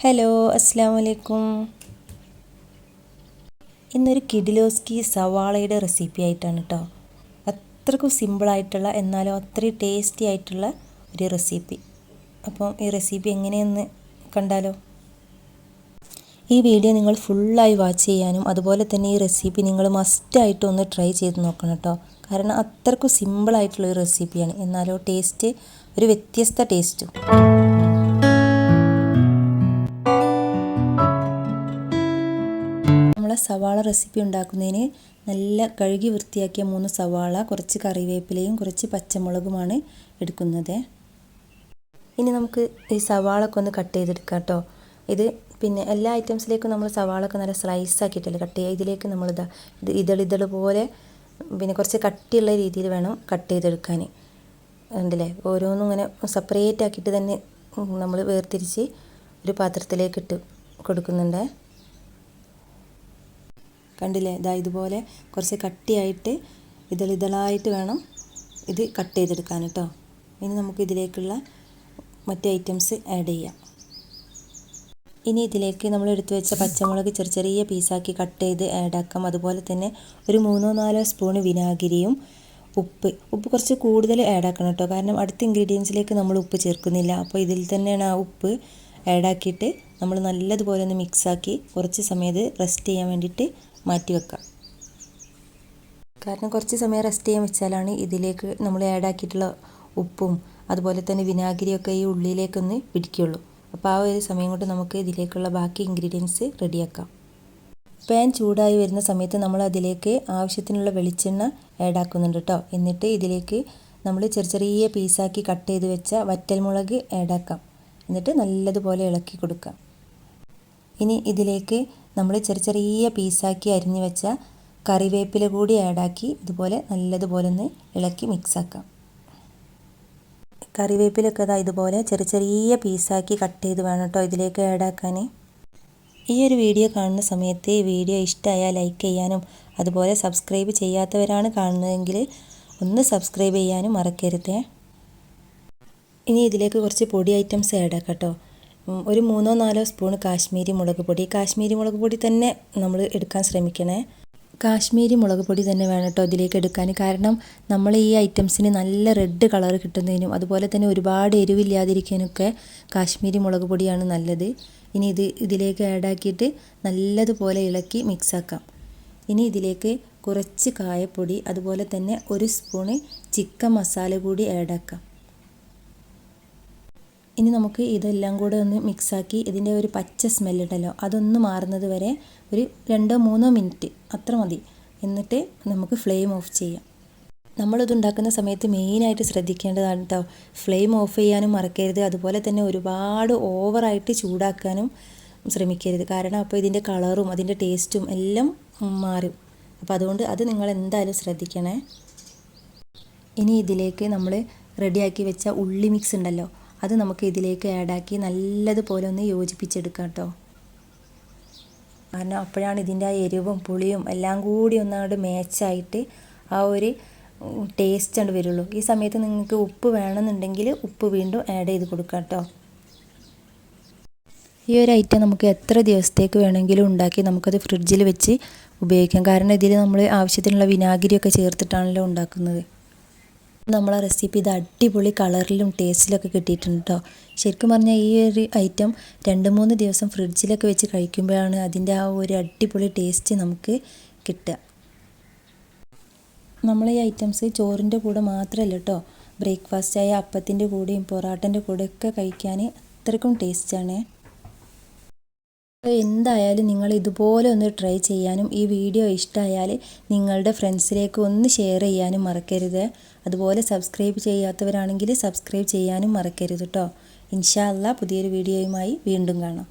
Hello അസ്സാം വലൈക്കും ഇന്നൊരു കിഡിലോസ്കി സവാളയുടെ റെസിപ്പി ആയിട്ടാണ് കേട്ടോ അത്രക്കും സിമ്പിളായിട്ടുള്ള എന്നാലും അത്രയും ടേസ്റ്റി ആയിട്ടുള്ള ഒരു റെസിപ്പി. അപ്പം ഈ റെസിപ്പി എങ്ങനെയെന്ന് കണ്ടാലോ? ഈ വീഡിയോ നിങ്ങൾ ഫുള്ളായി വാച്ച് ചെയ്യാനും അതുപോലെ തന്നെ ഈ റെസിപ്പി നിങ്ങൾ മസ്റ്റായിട്ട് ഒന്ന് ട്രൈ ചെയ്ത് നോക്കണം കേട്ടോ കാരണം അത്രക്കും സിമ്പിളായിട്ടുള്ള ഒരു റെസിപ്പിയാണ്. എന്നാലോ ടേസ്റ്റ് ഒരു വ്യത്യസ്ത ടേസ്റ്റും സവാള റെസിപ്പി ഉണ്ടാക്കുന്നതിന് നല്ല കഴുകി വൃത്തിയാക്കിയ മൂന്ന് സവാള കുറച്ച് കറിവേപ്പിലയും കുറച്ച് പച്ചമുളകുമാണ് എടുക്കുന്നത്. ഇനി നമുക്ക് ഈ സവാളൊക്കെ ഒന്ന് കട്ട് ചെയ്തെടുക്കാം കേട്ടോ. ഇത് പിന്നെ എല്ലാ ഐറ്റംസിലേക്കും നമ്മൾ സവാളൊക്കെ നല്ല സ്ലൈസ് ആക്കിയിട്ടല്ലേ കട്ട് ചെയ്യുക. ഇതിലേക്ക് നമ്മളിതാ ഇത് ഇതളിതൾ പോലെ പിന്നെ കുറച്ച് കട്ടിയുള്ള രീതിയിൽ വേണം കട്ട് ചെയ്തെടുക്കാൻ. ഉണ്ടല്ലേ ഓരോന്നും ഇങ്ങനെ സെപ്പറേറ്റ് ആക്കിയിട്ട് തന്നെ നമ്മൾ വേർതിരിച്ച് ഒരു പാത്രത്തിലേക്ക് ഇട്ട് കൊടുക്കുന്നുണ്ട്. കണ്ടില്ലേ? ഇതാ ഇതുപോലെ കുറച്ച് കട്ടിയായിട്ട് ഇതളിതളായിട്ട് വേണം ഇത് കട്ട് ചെയ്തെടുക്കാൻ കേട്ടോ. ഇനി നമുക്ക് ഇതിലേക്കുള്ള മറ്റ് ഐറ്റംസ് ആഡ് ചെയ്യാം. ഇനി ഇതിലേക്ക് നമ്മൾ എടുത്തു വെച്ച പച്ചമുളക് ചെറിയ ചെറിയ പീസാക്കി കട്ട് ചെയ്ത് ആഡ് ആക്കാം. അതുപോലെ തന്നെ ഒരു മൂന്നോ നാലോ സ്പൂൺ വിനാഗിരിയും ഉപ്പ്. ഉപ്പ് കുറച്ച് കൂടുതൽ ആഡ് ആക്കണം കേട്ടോ. കാരണം അടുത്ത ഇൻഗ്രീഡിയൻസിലേക്ക് നമ്മൾ ഉപ്പ് ചേർക്കുന്നില്ല. അപ്പോൾ ഇതിൽ തന്നെയാണ് ആ ഉപ്പ് ആഡാക്കിയിട്ട് നമ്മൾ നല്ലതുപോലെ ഒന്ന് മിക്സാക്കി കുറച്ച് സമയത്ത് റെസ്റ്റ് ചെയ്യാൻ വേണ്ടിയിട്ട് മാറ്റി വെക്കാം കാരണം കുറച്ച് സമയം റെസ്റ്റ് ചെയ്യാൻ വെച്ചാലാണ് ഇതിലേക്ക് നമ്മൾ ആഡ് ആക്കിയിട്ടുള്ള ഉപ്പും അതുപോലെ തന്നെ വിനാഗിരിയൊക്കെ ഈ ഉള്ളിയിലേക്കൊന്ന് പിടിക്കുള്ളൂ. അപ്പോൾ ആ ഒരു സമയം കൊണ്ട് നമുക്ക് ഇതിലേക്കുള്ള ബാക്കി ഇൻഗ്രീഡിയൻസ് റെഡിയാക്കാം പാൻ ചൂടായി വരുന്ന സമയത്ത് നമ്മൾ അതിലേക്ക് ആവശ്യത്തിനുള്ള വെളിച്ചെണ്ണ ആഡ് ആക്കുന്നുണ്ട് കേട്ടോ എന്നിട്ട് ഇതിലേക്ക് നമ്മൾ ചെറിയ ചെറിയ പീസാക്കി കട്ട് ചെയ്ത് വെച്ച വറ്റൽമുളക് ആഡ് ആക്കാം. എന്നിട്ട് നല്ലതുപോലെ ഇളക്കി കൊടുക്കാം. ഇനി ഇതിലേക്ക് നമ്മൾ ചെറിയ ചെറിയ പീസാക്കി അരിഞ്ഞു വെച്ച കറിവേപ്പില കൂടി ആഡാക്കി ഇതുപോലെ നല്ലതുപോലെ ഒന്ന് ഇളക്കി മിക്സാക്കാം കറിവേപ്പിലൊക്കെ അതാ ഇതുപോലെ ചെറിയ ചെറിയ പീസാക്കി കട്ട് ചെയ്ത് വേണം കേട്ടോ ഇതിലേക്ക് ആഡാക്കാൻ ഈ ഒരു വീഡിയോ കാണുന്ന സമയത്ത് ഈ വീഡിയോ ഇഷ്ടമായാൽ ലൈക്ക് ചെയ്യാനും അതുപോലെ സബ്സ്ക്രൈബ് ചെയ്യാത്തവരാണ് കാണുന്നതെങ്കിൽ ഒന്ന് സബ്സ്ക്രൈബ് ചെയ്യാനും മറക്കരുതേ. ഇനി ഇതിലേക്ക് കുറച്ച് പൊടി ഐറ്റംസ് ആഡ് കേട്ടോ ഒരു മൂന്നോ നാലോ സ്പൂൺ കാശ്മീരി മുളക് പൊടി. കാശ്മീരി മുളക് പൊടി തന്നെ നമ്മൾ എടുക്കാൻ ശ്രമിക്കണേ. കാശ്മീരി മുളക് പൊടി തന്നെ വേണം കേട്ടോ ഇതിലേക്ക് എടുക്കാൻ. കാരണം നമ്മൾ ഈ ഐറ്റംസിന് നല്ല റെഡ് കളർ കിട്ടുന്നതിനും അതുപോലെ തന്നെ ഒരുപാട് എരിവില്ലാതിരിക്കാനൊക്കെ കാശ്മീരി മുളക് പൊടിയാണ് നല്ലത്. ഇനി ഇത് ഇതിലേക്ക് ആഡാക്കിയിട്ട് നല്ലതുപോലെ ഇളക്കി മിക്സാക്കാം ഇനി ഇതിലേക്ക് കുറച്ച് കായപ്പൊടി അതുപോലെ തന്നെ ഒരു സ്പൂണ് ചിക്കൻ മസാല കൂടി ആഡാക്കാം ഇനി നമുക്ക് ഇതെല്ലാം കൂടെ ഒന്ന് മിക്സാക്കി ഇതിന്റെ ഒരു പച്ച സ്മെല്ലുണ്ടല്ലോ അതൊന്ന് മാറുന്നത് വരെ ഒരു രണ്ടോ മൂന്നോ മിനിറ്റ് അത്ര മതി. എന്നിട്ട് നമുക്ക് ഫ്ലെയിം ഓഫ് ചെയ്യാം. നമ്മളിത് ഉണ്ടാക്കുന്ന സമയത്ത് മെയിനായിട്ട് ശ്രദ്ധിക്കേണ്ടതാണ് കേട്ടോ ഫ്ലെയിം ഓഫ് ചെയ്യാനും മറക്കരുത്. അതുപോലെ തന്നെ ഒരുപാട് ഓവറായിട്ട് ചൂടാക്കാനും ശ്രമിക്കരുത്. കാരണം അപ്പോൾ ഇതിന്റെ കളറും അതിന്റെ ടേസ്റ്റും എല്ലാം മാറും. അപ്പോൾ അതുകൊണ്ട് അത് നിങ്ങൾ എന്തായാലും ശ്രദ്ധിക്കണേ. ഇനി ഇതിലേക്ക് നമ്മൾ റെഡിയാക്കി വെച്ച ഉള്ളി മിക്സ് ഉണ്ടല്ലോ അത് നമുക്ക് ഇതിലേക്ക് ആഡാക്കി നല്ലതുപോലെ ഒന്ന് യോജിപ്പിച്ചെടുക്കാം കേട്ടോ കാരണം അപ്പോഴാണ് ഇതിന്റെ ആ എരിവും പുളിയും എല്ലാം കൂടി ഒന്നങ്ങോട്ട് മേച്ചായിട്ട് ആ ഒരു ടേസ്റ്റ് ആണ് വരുള്ളൂ. ഈ സമയത്ത് നിങ്ങൾക്ക് ഉപ്പ് വേണമെന്നുണ്ടെങ്കിൽ ഉപ്പ് വീണ്ടും ആഡ് ചെയ്ത് കൊടുക്കാം കേട്ടോ ഈ ഒരു ഐറ്റം നമുക്ക് എത്ര ദിവസത്തേക്ക് വേണമെങ്കിലും ഉണ്ടാക്കി നമുക്കത് ഫ്രിഡ്ജിൽ വെച്ച് ഉപയോഗിക്കാം. കാരണം ഇതിൽ നമ്മൾ ആവശ്യത്തിനുള്ള വിനാഗിരിയൊക്കെ ചേർത്തിട്ടാണല്ലോ ഉണ്ടാക്കുന്നത്. നമ്മളെ റെസിപ്പി ഇത് അടിപൊളി കളറിലും ടേസ്റ്റിലൊക്കെ കിട്ടിയിട്ടുണ്ട് കേട്ടോ ശരിക്കും പറഞ്ഞാൽ ഈ ഒരു ഐറ്റം രണ്ട് മൂന്ന് ദിവസം ഫ്രിഡ്ജിലൊക്കെ വെച്ച് കഴിക്കുമ്പോഴാണ് അതിന്റെ ആ ഒരു അടിപൊളി ടേസ്റ്റ് നമുക്ക് കിട്ടുക. നമ്മൾ ഈ ഐറ്റംസ് ചോറിന്റെ കൂടെ മാത്രമല്ല കേട്ടോ ബ്രേക്ക്ഫാസ്റ്റായ അപ്പത്തിന്റെ കൂടെയും പൊറാട്ടന്റെ കൂടെയൊക്കെ കഴിക്കാൻ അത്രയ്ക്കും ടേസ്റ്റാണ് എന്തായാലും നിങ്ങൾ ഇതുപോലെ ഒന്ന് ട്രൈ ചെയ്യാനും ഈ വീഡിയോ ഇഷ്ടമായാൽ നിങ്ങളുടെ ഫ്രണ്ട്സിലേക്ക് ഒന്ന് ഷെയർ ചെയ്യാനും മറക്കരുത്. അതുപോലെ സബ്സ്ക്രൈബ് ചെയ്യാത്തവരാണെങ്കിൽ സബ്സ്ക്രൈബ് ചെയ്യാനും മറക്കരുത് കേട്ടോ ഇൻഷാ അല്ല പുതിയൊരു വീഡിയോയുമായി വീണ്ടും കാണാം.